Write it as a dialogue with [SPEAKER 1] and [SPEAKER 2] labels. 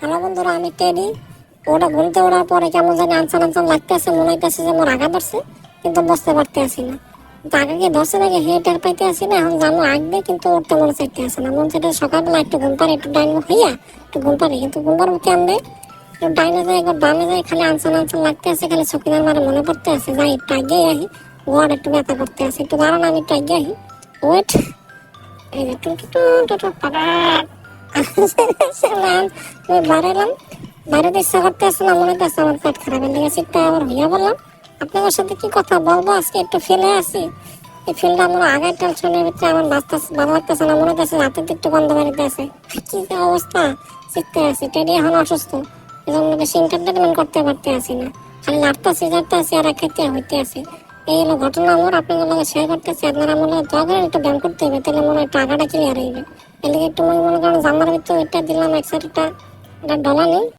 [SPEAKER 1] Hello বন্ধুরা, আমি teddy. ওটা ঘুমতে ওড়ার পরে কেমন জানি আনসান আনসান লাগতেছে, মনে হইতেছে যে মোর আগা ধরছে কিন্তু বুঝতে পারতে আসি না। তো আগে কি ধরছে নাকি হে টের পাইতে আসি না, এখন জানো আগবে, কিন্তু উঠতে মনে চাইতে আসে না। মনে চাইতে সকালবেলা একটু ঘুম পারে একটু ডাইন হইয়া একটু ঘুম পারে কিন্তু ঘুম কেমনে একটু ডাইনে যায় একবার যায় খালি আনসান আনসান লাগতে আছে খালি সকিনার মারে মনে পড়তে আছে যাই একটু আগে আহি, ঘর একটু ব্যথা করতে আছে একটু দাঁড়ান, আমি একটু আগে আহি। ওয়েট। এই যে টু টু টু আমি আসছে না মনে হচ্ছে আমার পেট খারাপ। একটু আবার হইয়া বললাম, আপনাদের সাথে কি কথা বলব? আজকে একটু ফেলে আসি এই আমার আগের টেনশনের ভিতরে আমার ভালো লাগতেছে না মনে হচ্ছে একটু বন্ধ কি অবস্থা? শিখতে আছি, টেডি এখন অসুস্থ। এই জন্য বেশি এন্টারটেনমেন্ট করতে পারতে আসি না। খালি লাড়তেছি জাড়তেছি আর খেতে হইতে আছে। এই হলো ঘটনা, আমার আপনাদের শেয়ার করতেছি আপনারা মনে হয় দয়া করে একটু ব্যায়াম করতে হবে, তাহলে মনে হয় টাকাটা ক্লিয়ার হইবে। এদিকে একটু মনে মনে করেন জামার ভিতরে এটা দিলাম এক সাইড এটা ডলা নেই